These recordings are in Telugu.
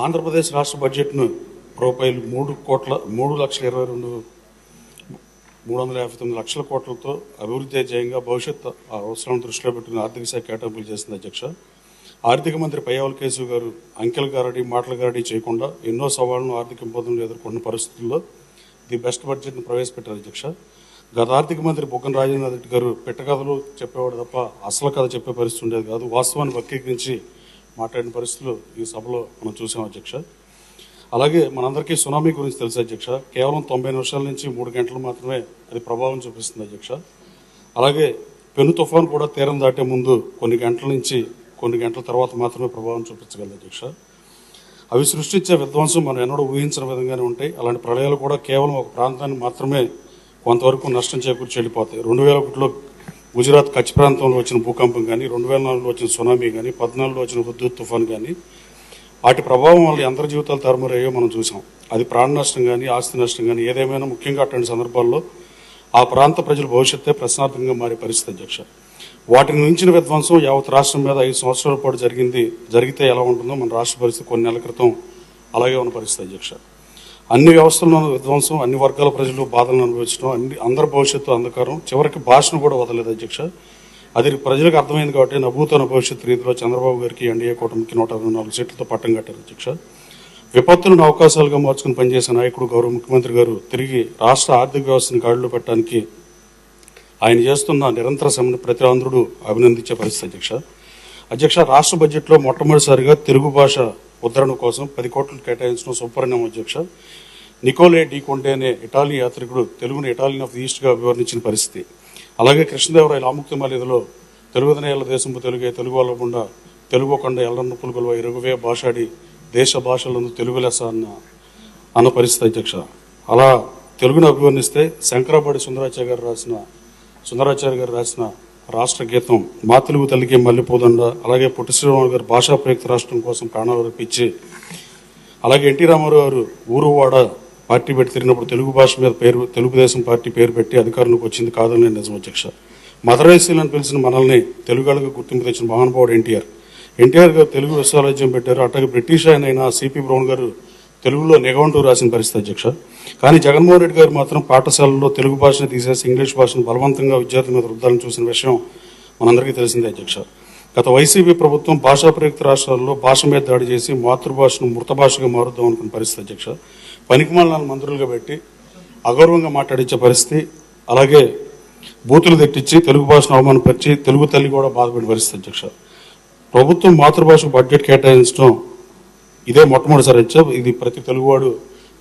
ఆంధ్రప్రదేశ్ రాష్ట్ర బడ్జెట్ను రూపాయలు మూడు కోట్ల మూడు లక్షల ఇరవై రెండు మూడు వందల యాభై తొమ్మిది లక్షల కోట్లతో అభివృద్ధి అధ్యయంగా భవిష్యత్ అవసరాలను దృష్టిలో పెట్టుకుని ఆర్థిక శాఖ కేటాయింపులు చేసింది అధ్యక్ష. ఆర్థిక మంత్రి పయ్యావల్ కేశవ్ గారు అంకెల గారడి మాటల గారడి చేయకుండా ఎన్నో సవాళ్ళను ఆర్థిక ఇబ్బందులు ఎదుర్కొన్న పరిస్థితుల్లో ది బెస్ట్ బడ్జెట్ను ప్రవేశపెట్టారు అధ్యక్ష. గత ఆర్థిక మంత్రి బుగ్గన రాజేంద్ర రెడ్డి గారు పెట్టకథలు చెప్పేవాడు తప్ప అసలు కథ చెప్పే పరిస్థితి ఉండేది కాదు. వాస్తవాన్ని వక్రీకరించి మాట్లాడిన పరిస్థితులు ఈ సభలో మనం చూసాం అధ్యక్ష. అలాగే మనందరికీ సునామీ గురించి తెలుసు అధ్యక్ష. కేవలం తొంభై నిమిషాల నుంచి మూడు గంటలు మాత్రమే అది ప్రభావం చూపిస్తుంది అధ్యక్ష. అలాగే పెను తుఫాన్ కూడా తీరం దాటే ముందు కొన్ని గంటల నుంచి కొన్ని గంటల తర్వాత మాత్రమే ప్రభావం చూపించగలదు అధ్యక్ష. అవి సృష్టించే విధ్వంసం మనం ఎన్నడూ ఊహించిన విధంగానే ఉంటాయి. అలాంటి ప్రళయాలు కూడా కేవలం ఒక ప్రాంతాన్ని మాత్రమే కొంతవరకు నష్టం చేకూర్చి వెళ్ళిపోతాయి. రెండు వేల ఒకటిలో గుజరాత్ కచ్ ప్రాంతంలో వచ్చిన భూకంపం కానీ రెండు వేల నాలుగులో వచ్చిన సునామీ కానీ పద్నాలుగులో వచ్చిన హుద్దూద్ తుఫాన్ కానీ వాటి ప్రభావం వల్ల అందరి జీవితాలు తరమరయ్యో మనం చూసాం. అది ప్రాణ నష్టం కానీ ఆస్తి నష్టం కానీ ఏదేమైనా ముఖ్యంగా అటువంటి సందర్భాల్లో ఆ ప్రాంత ప్రజల భవిష్యత్తే ప్రశ్నార్థంగా మారే పరిస్థితి అధ్యక్ష. వాటిని మించిన విధ్వంసం యావత్ రాష్ట్రం మీద ఐదు సంవత్సరాల పాటు జరిగింది జరిగితే ఎలా ఉంటుందో మన రాష్ట్ర పరిస్థితి కొన్ని నెలల క్రితం అలాగే ఉన్న పరిస్థితి అధ్యక్ష. అన్ని వ్యవస్థల్లోనూ విధ్వంసం అన్ని వర్గాల ప్రజలు బాధలను అనుభవించడం అన్ని అందరి భవిష్యత్తు అంధకారం. చివరికి భాషను కూడా వదలేదు అధ్యక్ష. అది ప్రజలకు అర్థమైంది కాబట్టి నభూతన భవిష్యత్ రీతిలో చంద్రబాబు గారికి ఎన్డీఏ కూటమికి నూట అరవై నాలుగు సీట్లతో పట్టం కట్టారు అధ్యక్ష. విపత్తులను అవకాశాలుగా మార్చుకుని పనిచేసే నాయకుడు గౌరవ ముఖ్యమంత్రి గారు తిరిగి రాష్ట్ర ఆర్థిక వ్యవస్థను గాడిలో పెట్టడానికి ఆయన చేస్తున్న నిరంతర శ్రమను ప్రతి ఆంధ్రుడు అభినందించే పరిస్థితి అధ్యక్ష. అధ్యక్ష రాష్ట్ర బడ్జెట్లో మొట్టమొదటిసారిగా తెలుగు భాష ఉద్ధరణ కోసం పది కోట్లు కేటాయించడం సుపరిణామం అధ్యక్ష నికోలే డి కొంటే అనే ఇటాలీ యాత్రికుడు తెలుగును ఇటాలియన్ ఆఫ్ ది ఈస్ట్గా వివరించిన పరిస్థితి. అలాగే కృష్ణదేవరాయల ఆముక్తి మర్యాదలో తెలుగు దేశంపు తెలుగే తెలుగు వాళ్ళకుండా తెలుగు కొండ ఎల్లన్న పులుగులవ ఇరుగువే భాషాడి దేశ భాషలందు తెలుగు లెస అన్న అన్న పరిస్థితి అధ్యక్ష. అలా తెలుగును అభివర్ణిస్తే శంకరాబాడి సుందరాచార్య గారు రాసిన సుందరాచార్య గారు రాసిన రాష్ట్ర గీతం మా తెలుగు తల్లికి మల్లెపోదండ అలాగే పొట్టి శ్రీరాములు గారు భాషా ప్రయుక్త రాష్ట్రం కోసం ప్రాణాలు అర్పించి అలాగే ఎన్టీ రామారావు గారు ఊరువాడ పార్టీ పెట్టి తిరిగినప్పుడు తెలుగు భాష మీద పేరు తెలుగుదేశం పార్టీ పేరు పెట్టి అధికారంలోకి వచ్చింది కాదని నిజం అధ్యక్ష. మదరేసీలను పిలిచిన మనల్ని తెలుగులకు గుర్తింపు తెచ్చిన మహానుభావుడు ఎన్టీఆర్. ఎన్టీఆర్ గారు తెలుగు విశ్వవిద్యాలయం పెట్టారు. అట్లాగే బ్రిటిష్ ఆయన అయిన సిపి బ్రౌన్ గారు తెలుగులో నిఘంటు రాసిన పరిస్థితి అధ్యక్ష. కానీ జగన్మోహన్ రెడ్డి గారు మాత్రం పాఠశాలల్లో తెలుగు భాషను తీసేసి ఇంగ్లీష్ భాషను బలవంతంగా విద్యార్థుల మీద రుద్దాలని చూసిన విషయం మనందరికీ తెలిసిందే అధ్యక్ష. గత వైసీపీ ప్రభుత్వం భాషా ప్రయుక్త రాష్ట్రాల్లో భాష మీద దాడి చేసి మాతృభాషను మృత భాషగా మారుద్దాం అనుకున్న పరిస్థితి అధ్యక్ష. పనికిమాలను మంత్రులుగా పెట్టి అగౌరవంగా మాట్లాడించే పరిస్థితి అలాగే బూతులు తెట్టించి తెలుగు భాషను అవమానపరిచి తెలుగు తల్లి కూడా బాధపడిన పరిస్థితి అధ్యక్ష. ప్రభుత్వం మాతృభాషకు బడ్జెట్ కేటాయించడం ఇదే మొట్టమొదటిసారి వచ్చా ఇది ప్రతి తెలుగువాడు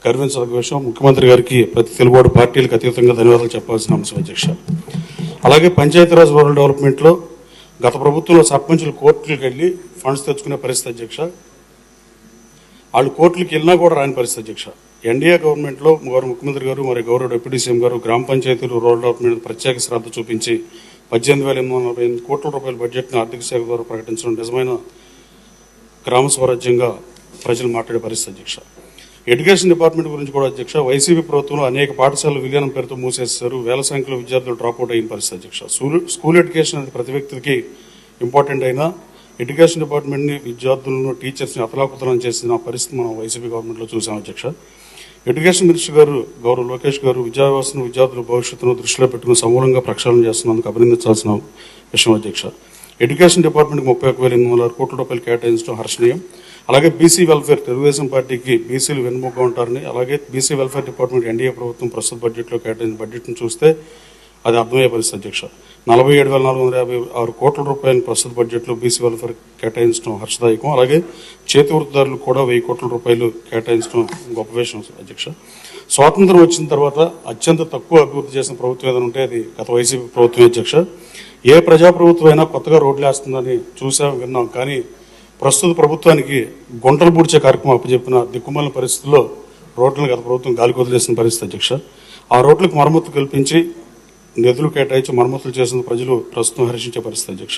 గర్వించదగ్గ విషయం. ముఖ్యమంత్రి గారికి ప్రతి తెలుగువాడు పార్టీలకు అతీతంగా ధన్యవాదాలు చెప్పాల్సిన అంశం అధ్యక్ష. అలాగే పంచాయతీరాజ్ రూరల్ డెవలప్మెంట్లో గత ప్రభుత్వంలో సర్పంచులు కోర్టులకు వెళ్ళి ఫండ్స్ తెచ్చుకునే పరిస్థితి అధ్యక్ష. వాళ్ళు కోర్టులకు వెళ్ళినా కూడా రాని పరిస్థితి అధ్యక్ష. ఎన్డీఏ గవర్నమెంట్లో గౌరవ ముఖ్యమంత్రి గారు మరి గౌరవ డిప్యూటీ సీఎం గారు గ్రామ పంచాయతీలు రూరల్ డెవలప్మెంట్ ప్రత్యేక శ్రద్ధ చూపించి పద్దెనిమిది వేల ఎనిమిది వందల నలభై ఎనిమిది కోట్ల రూపాయల బడ్జెట్ను ఆర్థిక శాఖ ద్వారా ప్రకటించడం నిజమైన గ్రామ స్వరాజ్యంగా ప్రజలు మాట్లాడే పరిస్థితి అధ్యక్ష. ఎడ్యుకేషన్ డిపార్ట్మెంట్ గురించి కూడా అధ్యక్ష వైసీపీ ప్రభుత్వంలో అనేక పాఠశాలలు విలీనం పేరుతో మూసేస్తారు వేల సంఖ్యలో విద్యార్థులు డ్రాప్అవుట్ అయిన పరిస్థితి అధ్యక్ష. స్కూల్ స్కూల్ ఎడ్యుకేషన్ అనేది ప్రతి వ్యక్తికి ఇంపార్టెంట్ అయినా ఎడ్యుకేషన్ డిపార్ట్మెంట్ని విద్యార్థులను టీచర్స్ని అతలాకుతలం చేసిన పరిస్థితి మనం వైసీపీ గవర్నమెంట్లో చూసాం అధ్యక్ష. ఎడ్యుకేషన్ మినిస్టర్ గారు గౌరవ్ లోకేష్ గారు విద్యా వ్యవస్థను విద్యార్థుల భవిష్యత్తును దృష్టిలో పెట్టుకుని సమూలంగా ప్రక్షాళన చేస్తున్నందుకు అభినందించాల్సిన విషయం అధ్యక్ష. ఎడ్యుకేషన్ డిపార్ట్మెంట్కి ముప్పై ఒక వేల ఎనిమిది వందల కోట్ల రూపాయలు కేటాయించడం హర్షణీయం. అలాగే బీసీ వెల్ఫేర్ తెలుగుదేశం పార్టీకి బీసీలు వెనుముగ్గా ఉంటారని అలాగే బీసీ వెల్ఫేర్ డిపార్ట్మెంట్ ఎన్డీఏ ప్రభుత్వం ప్రస్తుత బడ్జెట్లో కేటాయించిన బడ్జెట్ను చూస్తే అది అర్థమయ్యే పరిస్థితి అధ్యక్ష. నలభై ఏడు వేల నాలుగు వందల యాభై ఆరు కోట్ల రూపాయలు ప్రస్తుత బడ్జెట్లో బీసీ వెల్ఫేర్ కేటాయించడం హర్షదాయకం. అలాగే చేతి వృత్తిదారులకు కూడా వెయ్యి కోట్ల రూపాయలు కేటాయించడం గొప్ప విషయం అధ్యక్ష. స్వాతంత్రం వచ్చిన తర్వాత అత్యంత తక్కువ అభివృద్ధి చేసిన ప్రభుత్వం ఏదైనా ఉంటే అది గత వైసీపీ ప్రభుత్వం అధ్యక్ష. ఏ ప్రజాప్రభుత్వం అయినా కొత్తగా రోడ్లు వేస్తుందని చూసాం విన్నాం. కానీ ప్రస్తుత ప్రభుత్వానికి గుంటలు పూడ్చే కార్యక్రమం అప్పచెప్పిన దిక్కుమాలిన పరిస్థితుల్లో రోడ్లను గత ప్రభుత్వం గాలి కొదిలేసిన పరిస్థితి అధ్యక్ష. ఆ రోడ్లకు మరమ్మతు కల్పించి నిధులు కేటాయించి మరమ్మతులు చేసిన ప్రజలు ప్రస్తుతం హర్షించే పరిస్థితి అధ్యక్ష.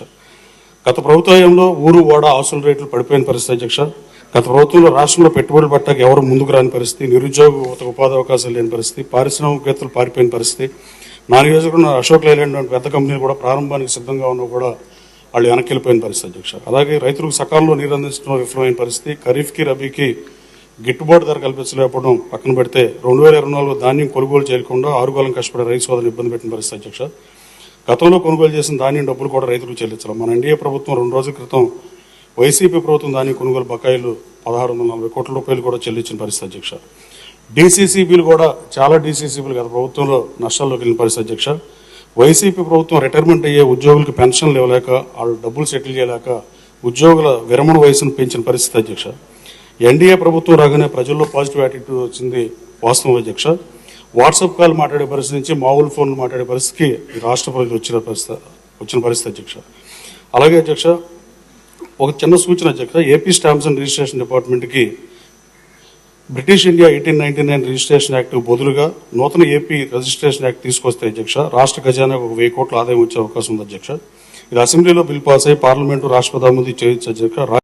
గత ప్రభుత్వంలో ఊరు ఓడ ఆసుల రేట్లు పడిపోయిన పరిస్థితి అధ్యక్ష. గత ప్రభుత్వంలో రాష్ట్రంలో పెట్టుబడులు పెట్టక ఎవరు ముందుకు రాని పరిస్థితి నిరుద్యోగ ఉపాధి అవకాశాలు లేని పరిస్థితి పారిశ్రామికవేత్తలు పారిపోయిన పరిస్థితి. నా నియోజకవర్గంలో అశోక్ లైలాండ్ వంటి పెద్ద కంపెనీలు కూడా ప్రారంభానికి సిద్ధంగా ఉన్నా కూడా వాళ్ళు వెనక్కి వెళ్ళిపోయిన పరిస్థితి అధ్యక్ష. అలాగే రైతులకు సకాలంలో నీరు అందించడం విఫలమైన పరిస్థితి ఖరీఫ్కి రబీకి గిట్టుబాటు ధర కల్పించలేకపోవడం పక్కన పెడితే రెండు వేల ఇరవై నాలుగు ధాన్యం కొనుగోలు చేయకుండా ఆరుగాలం కష్టపడే రైతు సోదరులు ఇబ్బంది పెట్టిన పరిస్థితి అధ్యక్ష. గతంలో కొనుగోలు చేసిన ధాన్యం డబ్బులు కూడా రైతులకు చెల్లించాలి మన ఎన్డీఏ ప్రభుత్వం రెండు రోజుల క్రితం వైసీపీ ప్రభుత్వం ధాన్యం కొనుగోలు బకాయిలు పదహారు వందల నలభై కోట్ల రూపాయలు కూడా చెల్లించిన పరిస్థితి అధ్యక్ష. డీసీసీబీలు కూడా చాలా డీసీసీబీలు గత ప్రభుత్వంలో నష్టాల్లోకి వెళ్ళిన పరిస్థితి అధ్యక్ష. వైసీపీ ప్రభుత్వం రిటైర్మెంట్ అయ్యే ఉద్యోగులకు పెన్షన్లు ఇవ్వలేక వాళ్ళు డబ్బులు సెటిల్ చేయలేక ఉద్యోగుల విరమణ వయసును పెంచిన పరిస్థితి అధ్యక్ష. ఎన్డీఏ ప్రభుత్వం రాగానే ప్రజల్లో పాజిటివ్ యాటిట్యూడ్ వచ్చింది వాస్తవం అధ్యక్ష. వాట్సాప్ కాల్ మాట్లాడే పరిస్థితి నుంచి మామూలు ఫోన్లు మాట్లాడే పరిస్థితికి రాష్ట్ర ప్రజలు వచ్చిన పరిస్థితి వచ్చిన పరిస్థితి అధ్యక్ష. అలాగే అధ్యక్ష ఒక చిన్న సూచన అధ్యక్ష ఏపీ స్టాంప్స్ అండ్ రిజిస్ట్రేషన్ డిపార్ట్మెంట్కి British India eighteen ninety nine registration act బదులుగా నూతన ఏపీ రిజిస్ట్రేషన్ యాక్ట్ తీసుకొస్తే అధ్యక్ష రాష్ట్ర ఖజానాకు ఒక వెయ్యి కోట్ల ఆదాయం వచ్చే అవకాశం ఉంది అధ్యక్ష. ఇది అసెంబ్లీలో బిల్ పాస్ అయ్యి పార్లమెంటు రాష్ట్రపతి ముందు చేయొచ్చు అధ్యక్ష.